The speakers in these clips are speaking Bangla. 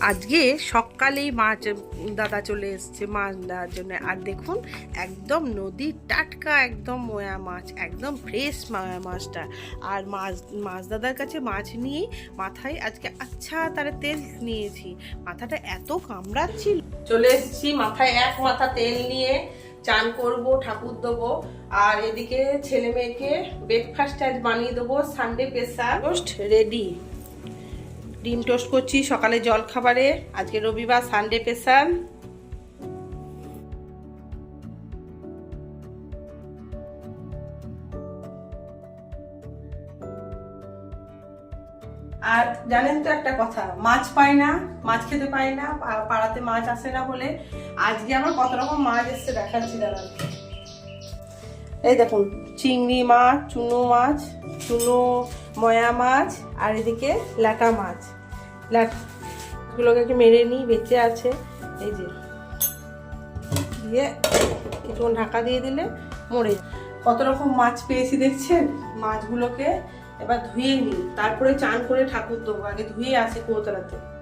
আজকে সকালেই মাছ দাদা চলে এসছে মাছ দেওয়ার জন্য। আর দেখুন, একদম নদীর টাটকা, একদম ময়া মাছ, একদম ফ্রেশ ময়া মাছটা। আর মাছ মাছ দাদার কাছে মাছ নিয়ে মাথায় আজকে আচ্ছা তার তেল নিয়েছি। মাথাটা এত কামড়াচ্ছিল। চলে এসেছি, মাথায় এক মাথা তেল নিয়ে চান করব, ঠাকুর দেবো। আর এদিকে ছেলে মেয়েকে ব্রেকফাস্ট আজ বানিয়ে দেবো সানডে পেশা রেডি ডিম টোস্ট করছি সকালে জল খাবারে। আজকে রবিবার সানডে পেশাল আর জানেন তো একটা কথা, মাছ পাই না, মাছ খেতে পাই না পাড়াতে মাছ আসে না বলে আজকে আমার কত রকম মাছ এসছে দেখাচ্ছি দাঁড়ান এই দেখুন, চিংড়ি মাছ, চুনো মাছ, চুনো ময়া মাছ, আর এদিকে ল্যাটা মাছ। ল্যাটাগুলোকে একটু মেরে নিই, বেঁচে আছে। এই যে, দিয়ে কিছুক্ষণ ঢাকা দিয়ে দিলে মরে কত রকম মাছ পেয়েছি দেখছেন? মাছগুলোকে এবার ধুয়ে নিই। তারপরে চান করে ঠাকুর দেবো, আগে ধুয়ে আসি কোতলাতে।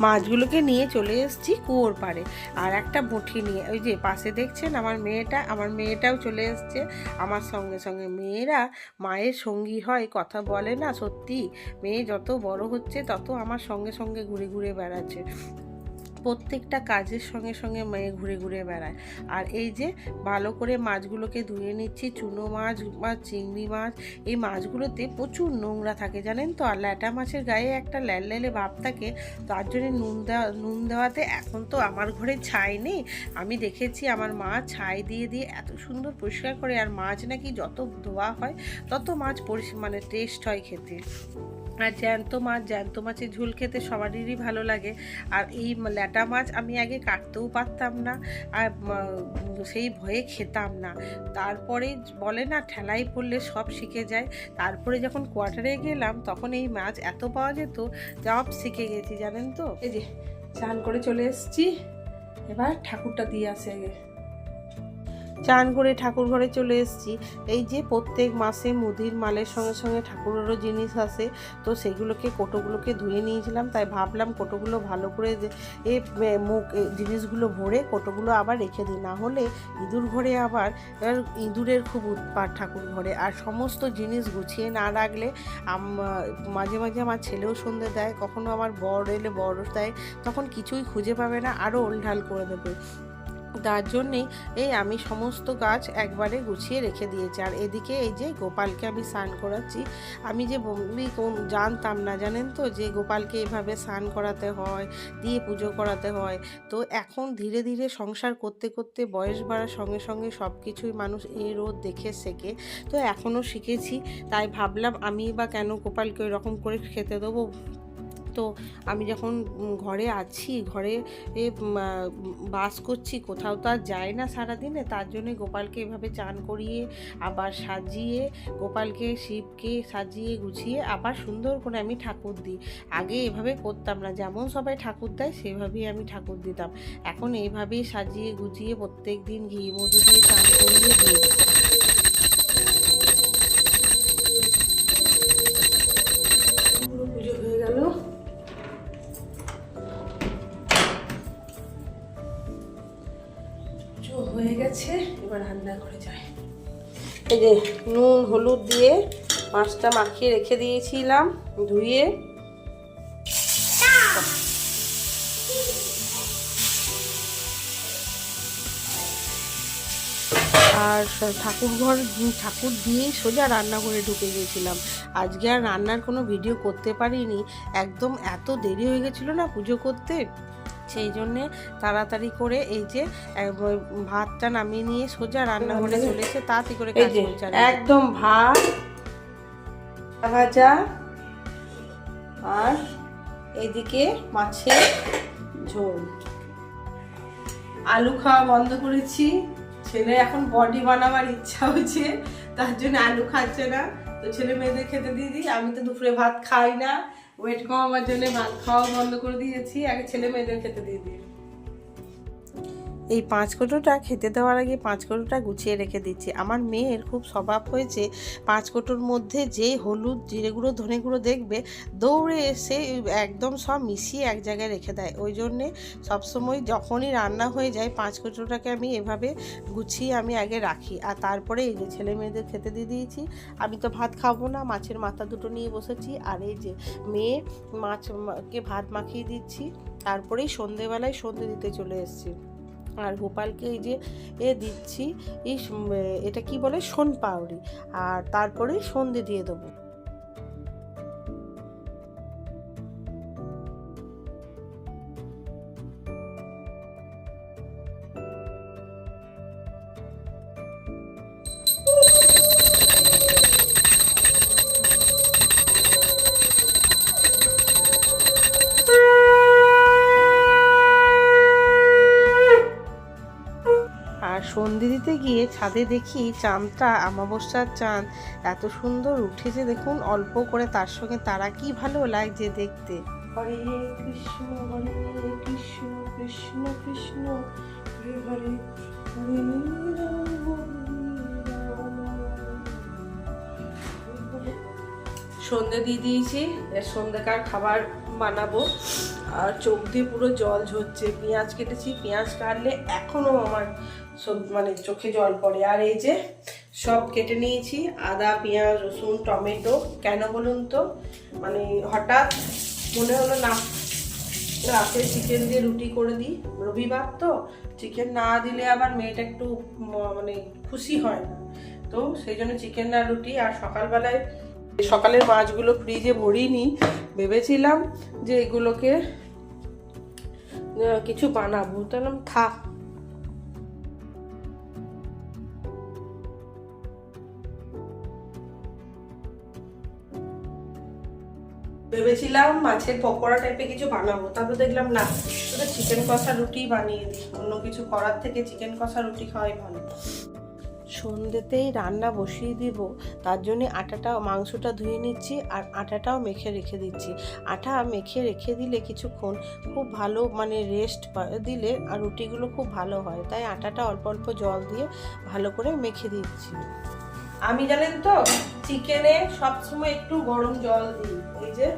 মাছগুলোকে নিয়ে চলে এসেছি কুয়োর পাড়ে। আর একটা বটি নিয়ে, ওই যে পাশে দেখছেন আমার মেয়েটা, আমার মেয়েটাও চলে এসছে। আমার সঙ্গে সঙ্গে মেয়েরা মায়ের সঙ্গী হয়, কথা বলে না সত্যি। মেয়ে যত বড় হচ্ছে, তত আমার সঙ্গে সঙ্গে ঘুরে ঘুরে বেড়াচ্ছে। প্রত্যেকটা কাজের সঙ্গে সঙ্গে মেয়ে ঘুরে ঘুরে বেড়ায়। আর এই যে ভালো করে মাছগুলোকে ধুয়ে নিচ্ছি, চুনো মাছ বা চিংড়ি মাছ, এই মাছগুলোতে প্রচুর নোংরা থাকে জানেন তো? আর ল্যাটা মাছের গায়ে একটা ল্যালে ভাব থাকে, তার জন্য নুন দেওয়া নুন দেওয়াতে এখন তো আমার ঘরে ছাই নেই। আমি দেখেছি আমার মা ছাই দিয়ে দিয়ে এত সুন্দর পরিষ্কার করে, আর মাছ নাকি যত ধোয়া হয় তত মাছ পরিষ মানে টেস্ট হয় খেতে। আর জ্যান্ত মাছ, জ্যান্ত মাছের ঝোল খেতে সবারই ভালো লাগে। আর এই ল্যাটা মাছ আমি আগে কাটতেও পারতাম না, আর সেই ভয়ে খেতাম না। তারপরে বলে না ঠেলাই পড়লে সব শিখে যায়। তারপরে যখন কোয়ার্টারে গেলাম, তখন এই মাছ এত পাওয়া যেত, সব শিখে গেছি, জানেন তো? এই যে চান করে চলে এসেছি। এবার ঠাকুরটা দিয়ে আসে আগে। চান করে ঠাকুর ঘরে চলে এসেছি। এই যে প্রত্যেক মাসে মুদির মালের সঙ্গে সঙ্গে ঠাকুরেরও জিনিস আসে, তো সেগুলোকে, কোটোগুলোকে ধুয়ে নিয়েছিলাম। তাই ভাবলাম কোটোগুলো ভালো করে এ মুখ জিনিসগুলো ভরে কোটোগুলো আবার রেখে দিই। না হলে ইঁদুর ঘরে আবার ইঁদুরের খুব উৎপাত ঠাকুর ঘরে আর সমস্ত জিনিস গুছিয়ে না রাখলে মাঝে মাঝে আমার ছেলেও সন্ধে দেয়, কখনো আমার বর এলে বড় দেয়, তখন কিছুই খুঁজে পাবে না, আরও ওলঢাল করে দেবে। তার জন্যেই এই আমি সমস্ত গাছ একবারে গুছিয়ে রেখে দিয়েছি। আর এদিকে এই যে গোপালকে আমি স্নান করাচ্ছি, আমি যে জানতাম না, জানেন তো? যে গোপালকে এভাবে স্নান করাতে হয়, দিয়ে পুজো করাতে হয়। তো এখন ধীরে ধীরে সংসার করতে করতে বয়স বাড়ার সঙ্গে সঙ্গে সব কিছুই মানুষ এই রোদ দেখে শেখে। তো এখনও শিখেছি, তাই ভাবলাম আমি বা কেন গোপালকে ওই রকম করে খেতে দেবো? তো আমি যখন ঘরে আছি, ঘরে বাস করছি, কোথাও তো আর যায় না সারাদিনে। তার জন্যে গোপালকে এভাবে চান করিয়ে, আবার সাজিয়ে, গোপালকে, শিবকে সাজিয়ে, গুছিয়ে আবার সুন্দর করে আমি ঠাকুর দিই। আগে এভাবে করতাম না, যেমন সবাই ঠাকুর দেয়, সেভাবেই আমি ঠাকুর দিতাম। এখন এইভাবেই সাজিয়ে, গুছিয়ে প্রত্যেক দিন ঘি মধু দিয়ে চান করিয়ে দিই। গেছে এবার রান্না করে যায় এই যে নুন, হলুদ দিয়ে মাছটা মাখিয়ে রেখে দিয়েছিলাম ধুয়ে। আর ঠাকুর ঘর ঠাকুর দিয়েই সোজা রান্না করে ঢুকে গেছিলাম আজকে আর রান্নার কোনো ভিডিও করতে পারিনি। একদম এত দেরি হয়ে গেছিল না পুজো করতে? সেই জন্যে তাড়াতাড়ি করে এই যে ভাতটা নামিয়ে নিয়ে সোজা রান্নাঘরে চলেছে তাড়াতাড়ি করে কাজ করছে একদম ভাত ভাজা আর এদিকে মাছের ঝোল। আলু খাওয়া বন্ধ করেছি ছেলে এখন বডি বানাবার ইচ্ছা হচ্ছে তার জন্য আলু খাচ্ছে না। তো ছেলে মেয়েদের খেতে দিয়ে দিই। আমি তো দুপুরে ভাত খাই না। ওয়েট কমাবার জন্য ভাত খাওয়া বন্ধ করে দিয়েছি। আগে ছেলে মেয়েদের খেতে দিয়ে দিই। এই পাঁচ কোটোটা খেতে দেওয়ার আগে পাঁচ কোটোটা গুছিয়ে রেখে দিচ্ছি। আমার মেয়ের খুব স্বভাব হয়েছে, পাঁচ কোটোর মধ্যে যে হলুদ, জিরে গুঁড়ো, ধনে গুঁড়ো দেখবে, দৌড়ে এসে একদম সব মিশিয়ে এক জায়গায় রেখে দেয়। ওই জন্যে সবসময় যখনই রান্না হয়ে যায়, পাঁচ কোটোটাকে আমি এভাবে গুছিয়ে আমি আগে রাখি। আর তারপরে এই যে ছেলে মেয়েদের খেতে দিয়ে দিয়েছি, আমি তো ভাত খাব না, মাছের মাথা দুটো নিয়ে বসেছি। আর এই যে মেয়ে মাছকে ভাত মাখিয়ে দিচ্ছি, তারপরেই সন্ধেবেলায় সন্ধে দিতে চলে এসেছি। আর গোপালকে এই যে এ দিচ্ছি এটা কি বলে? সোন পাউরি। আর তারপরে সন্ধে দিয়ে দেবো। গিয়ে ছাদে দেখি চাঁদটা আমাবস্যার চাঁদ এত সুন্দর উঠেছে দেখুন অল্প করে তার সঙ্গে তারা কি ভালো লাগছে দেখতে হরে কৃষ্ণ হরে কৃষ্ণ কৃষ্ণ কৃষ্ণ হরে হরে হরে রাম, হরে রাম। সন্ধে দিয়ে দিয়েছি এর সন্ধ্যেকার খাবার বানাবো। আর চোখ দিয়ে পুরো জল ঝরছে। পেঁয়াজ কেটেছি, পেঁয়াজ কাটলে এখনও আমার সব মানে চোখে জল পড়ে। আর এই যে সব কেটে নিয়েছি, আদা, পেঁয়াজ, রসুন, টমেটো। কেন বলুন তো? মানে হঠাৎ মনে হলো, না, রাতে চিকেন দিয়ে রুটি করে দিই। রবিবার তো চিকেন না দিলে আবার মেয়েটা একটু মানে খুশি হয় না। তো সেই জন্য চিকেন আর রুটি। আর সকালবেলায় সকালের মাছগুলো ফ্রিজে ভরিনি, ভেবেছিলাম যে এগুলোকে কিছু বানাবো। তাহলে থাক। ভেবেছিলাম মাছের পকোড়া টাইপের কিছু বানাবো। তারপর দেখলাম, না চিকেন কষা রুটি বানিয়ে দিই। অন্য কিছু করার থেকে চিকেন কষা রুটি খাওয়াই ভালো। সন্ধ্যেতেই রান্না বসিয়ে দিব। তার জন্য আটাটা মাংসটা ধুয়ে নিচ্ছি আর আটাটাও মেখে রেখে দিচ্ছি। আটা মেখে রেখে দিলে কিছুক্ষণ খুব ভালো মানে রেস্ট দিলে আর রুটিগুলো খুব ভালো হয়। তাই আটাটা অল্প অল্প জল দিয়ে ভালো করে মেখে দিচ্ছি। আমি জানেন তো, চিকেনে সবসময় একটু গরম জল দিই। এই যে।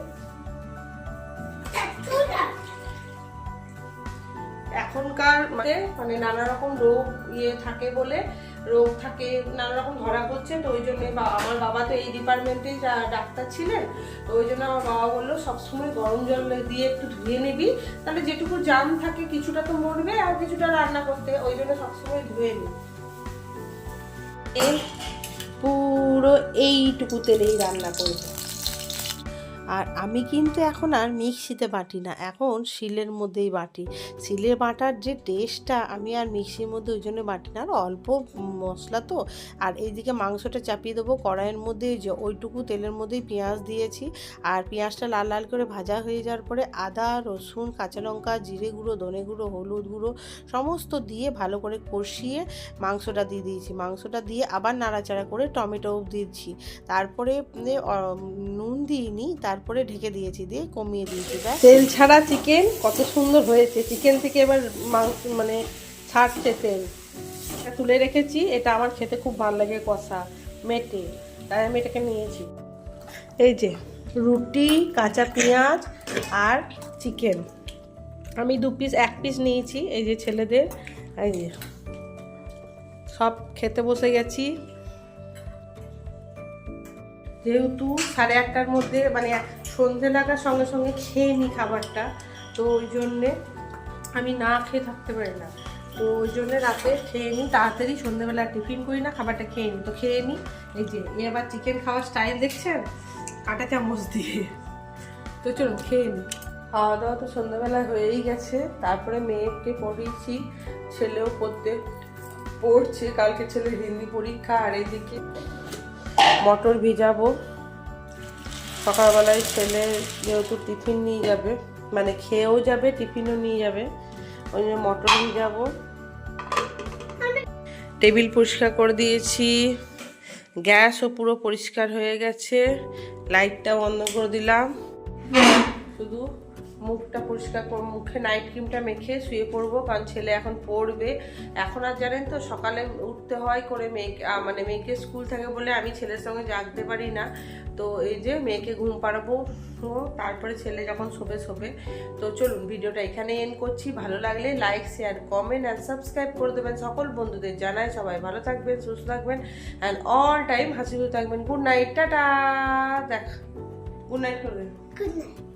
এখনকার মানে নানা রকম রোগ ইয়ে থাকে বলে রোগ থাকে, নানা রকম ধরা পড়ছে, তো ওই জন্য আমার বাবা তো এই ডিপার্টমেন্টেই ডাক্তার ছিলেন, তো ওই জন্য আমার বাবা বলল সবসময় গরম জল দিয়ে একটু ধুয়ে নিবি, তাহলে যেটুকু জাম থাকে কিছুটা তো মরবে আর কিছুটা রান্না করতে, ওই জন্য সবসময় ধুয়ে নিই পুরো এইটুকু তেলেই রান্না করব আর আমি কিন্তু এখন আর মিক্সিতে বাটি না, এখন শিলের মধ্যেই বাটি। শিলে বাটার যে টেস্টটা আমি আর মিক্সির মধ্যে ওই জন্য বাটি না, আর অল্প মশলা তো। আর এইদিকে মাংসটা চাপিয়ে দেবো কড়াইয়ের মধ্যে যে ওইটুকু তেলের মধ্যেই পেঁয়াজ দিয়েছি। আর পেঁয়াজটা লাল লাল করে ভাজা হয়ে যাওয়ার পরে আদা, রসুন, কাঁচা লঙ্কা, জিরে গুঁড়ো, ধনে গুঁড়ো, হলুদ গুঁড়ো, সমস্ত দিয়ে ভালো করে কষিয়ে মাংসটা দিয়ে দিয়েছি। মাংসটা দিয়ে আবার নাড়াচাড়া করে টমেটো দিয়েছি তারপরে নুন দিইনি তারপরে ঢেকে দিয়েছি, দিয়ে কমিয়ে দিয়েছি তেল ছাড়া চিকেন কত সুন্দর হয়েছে। চিকেন থেকে এবার মাংস মানে ছাড়ছে তেল। তুলে রেখেছি, এটা আমার খেতে খুব ভালো লাগে কষা, মেটে। তাই আমি এটাকে নিয়েছি। এই যে, রুটি, কাঁচা পেঁয়াজ আর চিকেন। আমি দু পিস এক পিস নিয়েছি, এই যে ছেলেদের। এই যে, সব খেতে বসে গেছি। যেহেতু সাড়ে আটটার মধ্যে মানে সন্ধে লাগার সঙ্গে সঙ্গে খেয়ে নিই খাবারটা, তো ওই জন্যে আমি না খেয়ে থাকতে পারি না। তো ওই জন্য রাতে খেয়ে নিই তাড়াতাড়ি সন্ধ্যেবেলা টিফিন করি না, খাবারটা খেয়ে নিই তো খেয়ে নিই এই যে, এ আবার চিকেন খাওয়ার স্টাইল দেখছেন? কাঁটা চামচ দিয়ে। তো চলুন, খেয়ে নিই খাওয়া দাওয়া তো সন্ধ্যাবেলা হয়েই গেছে, তারপরে মেয়েকে পড়িয়েছি, ছেলেও পড়তে, পড়ছে, কালকে ছেলের হিন্দি পরীক্ষা, আর এইদিকে মটর ভিজাবো। সকালবেলায় ছেলে যেহেতু টিফিন নিয়ে যাবে মানে খেয়েও যাবে, টিফিনও নিয়ে যাবে, ওই জন্য মটর ভিজাবো। টেবিল পরিষ্কার করে দিয়েছি, গ্যাসও পুরো পরিষ্কার হয়ে গেছে লাইটটা বন্ধ করে দিলাম। শুধু মুখটা পরিষ্কার কর, মুখে নাইট ক্রিমটা মেখে শুয়ে পড়ব, কারণ ছেলে এখন পড়বে। এখন আর জানেন তো, সকালে উঠতে হয় করে মেয়েকে মানে মেয়েকে স্কুল থাকে বলে আমি ছেলের সঙ্গে জাগতে পারি না। তো এই যে মেয়েকে ঘুম পাড়াবো, তারপরে ছেলে যখন শোবে শোবে। তো চলুন, ভিডিওটা এখানে এন্ড করছি। ভালো লাগলে like share comment and subscribe করে দেবেন সকল বন্ধুদের জানায় সবাই ভালো থাকবেন, সুস্থ থাকবেন অ্যান্ড অল টাইম হাসি থাকবেন। Good night tata. দেখ গুড নাইট করবেন Good night.